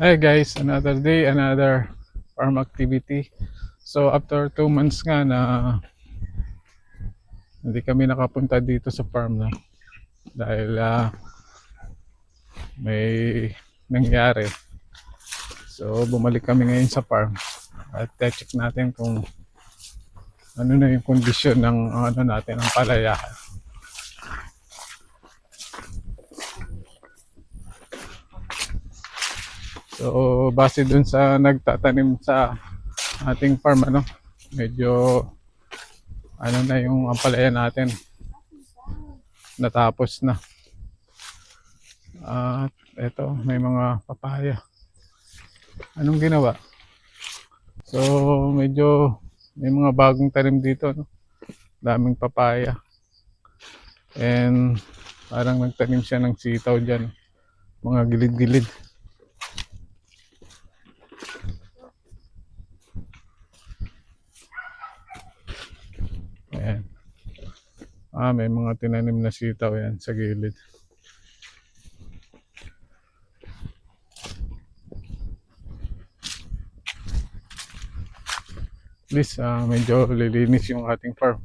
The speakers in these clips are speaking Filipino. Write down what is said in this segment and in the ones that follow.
Hey guys, another day, another farm activity. So after two months nga na hindi kami nakapunta dito sa farm na dahil ah, may nangyari. So bumalik kami ngayon sa farm at check natin kung ano na yung kondisyon ng ano natin ng palayahan. So, base dun sa nagtatanim sa ating farm, ano, medyo, ano na yung ampalaya natin. Natapos na. At eto, may mga papaya. Anong ginawa? So, medyo may mga bagong tanim dito, no? Daming papaya. And parang nagtanim siya ng sitaw dyan. Mga gilid-gilid. Ayan. Ah, may mga tinanim na sitaw yan sa gilid. At least, ah, medyo lilinis yung ating farm.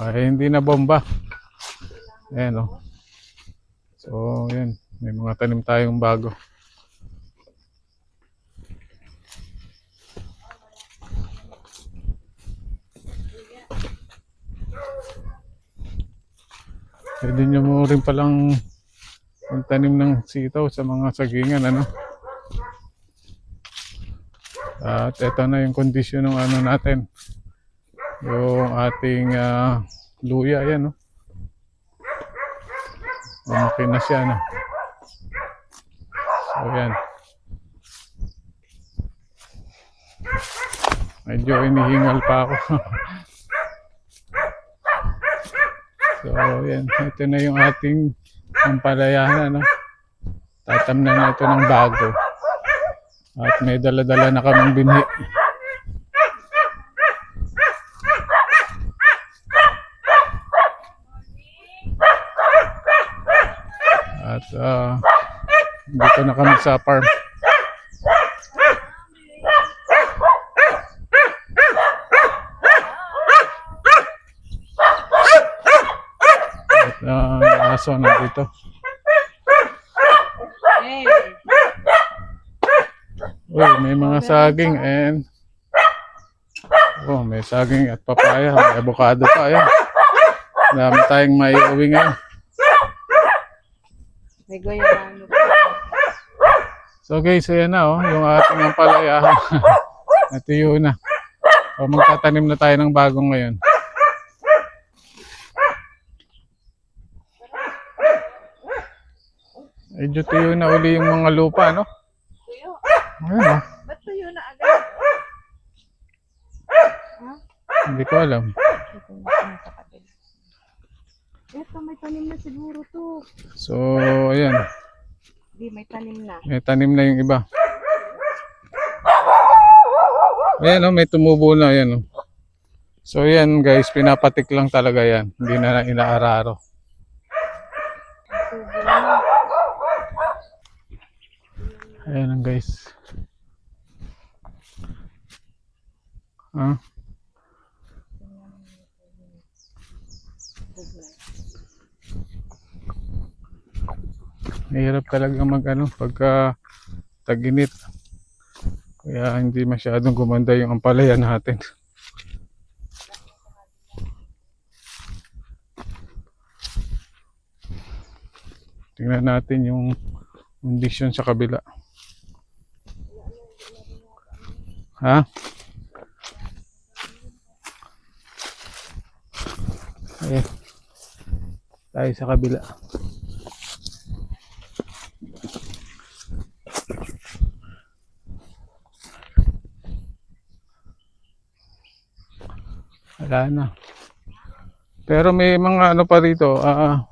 Ay, hindi na bomba. Ayan, oh. So, yan. May mga tanim tayong bago. Pwede nyo mo rin palang magtanim ng sitaw sa mga sagingan, ano? At ito na yung kondisyon ng ano natin. Yung ating ah, luya, yan, no? Lumaki na siya, no? So, yan. Medyo inihingal pa ako. So, yan. Ito na yung ating pampalayahan, ano. Tatamnan na ito ng bago. At may dala-dala na kaming binhi. At ah, dito na kami sa farm. Ang aso nandito. Hey, Uy, may mga saging and Oh, may saging at papaya, may avocado pa ayan. Dami tayong may uwi ngayon. may goyabano pa. So guys, ayan na oh, yung ating ampalayahan. Natuyo na. O magtatanim na tayo ng bagong ngayon. Medyo tuyo na uli yung mga lupa, no? Tuyo. Ayan oh, Ba't tuyo na agad? hindi ko alam. Ito, may tanim na siguro to. So, ayan. Hindi, may tanim na. May tanim na yung iba. Ayan oh, may tumubo na ayan oh. So yan guys, pinapatik lang talaga yan. Hindi na inaararo. Tubo na. Ayan ang guys. Ah, mahirap talaga mag ano, pagka taginit. Kaya hindi masyadong gumanda yung ampalaya natin. Tingnan natin yung kondisyon sa kabila. Ha? Ayan. Tayo sa kabila. Wala na. Pero may mga ano pa rito, ah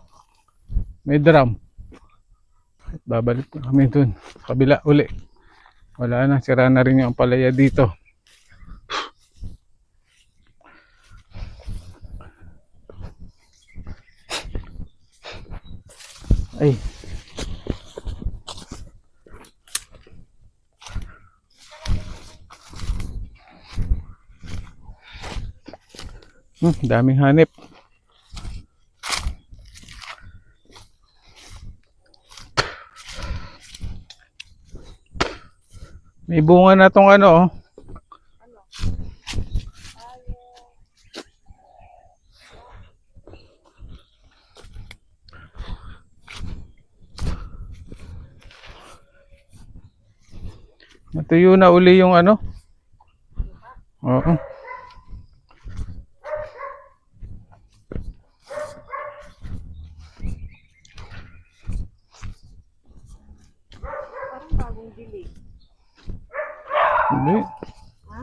may drum. Babalik kami dun. Kabila uli. Wala na, sira na rin yung palaya dito. Ay. Hmm, daming hanip. May bunga na tong ano, oh. Natuyo na uli yung ano. Oo. Parang bagong dilig. Hindi. Ha?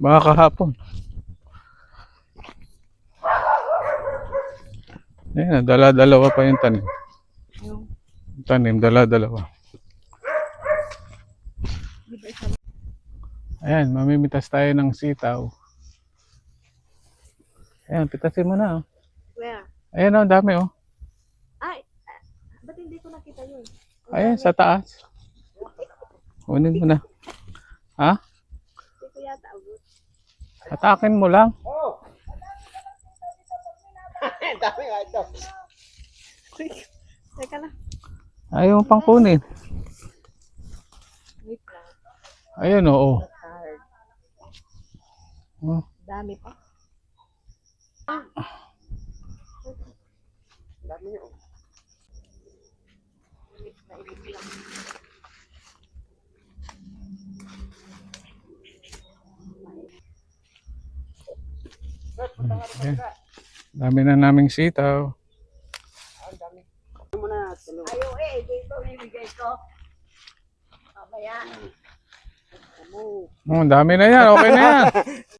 Baka kahapon. Ayan, dala-dalawa pa yung tanim. Yung, Tanim, dala-dalawa. Ayan, mamimitas tayo ng sitaw. Ayan, pitasin mo na. Oh. Where? Ayan, oh, ang dami oh. Ay, ah, ba't hindi ko nakita yun? Ayan, sa taas. Kunin mo na. Ha? Yata abot. Atakin mo lang. Teka lang. Ayaw mo pang kunin. Wait lang. Ayun, oo. Oh. Dami pa. Init na init lang. Ayan. Dami na naming sitaw. Ayaw eh, dito ibigay ko. Mamaya. Ano? Oh, ang dami na yan. Okay na yan.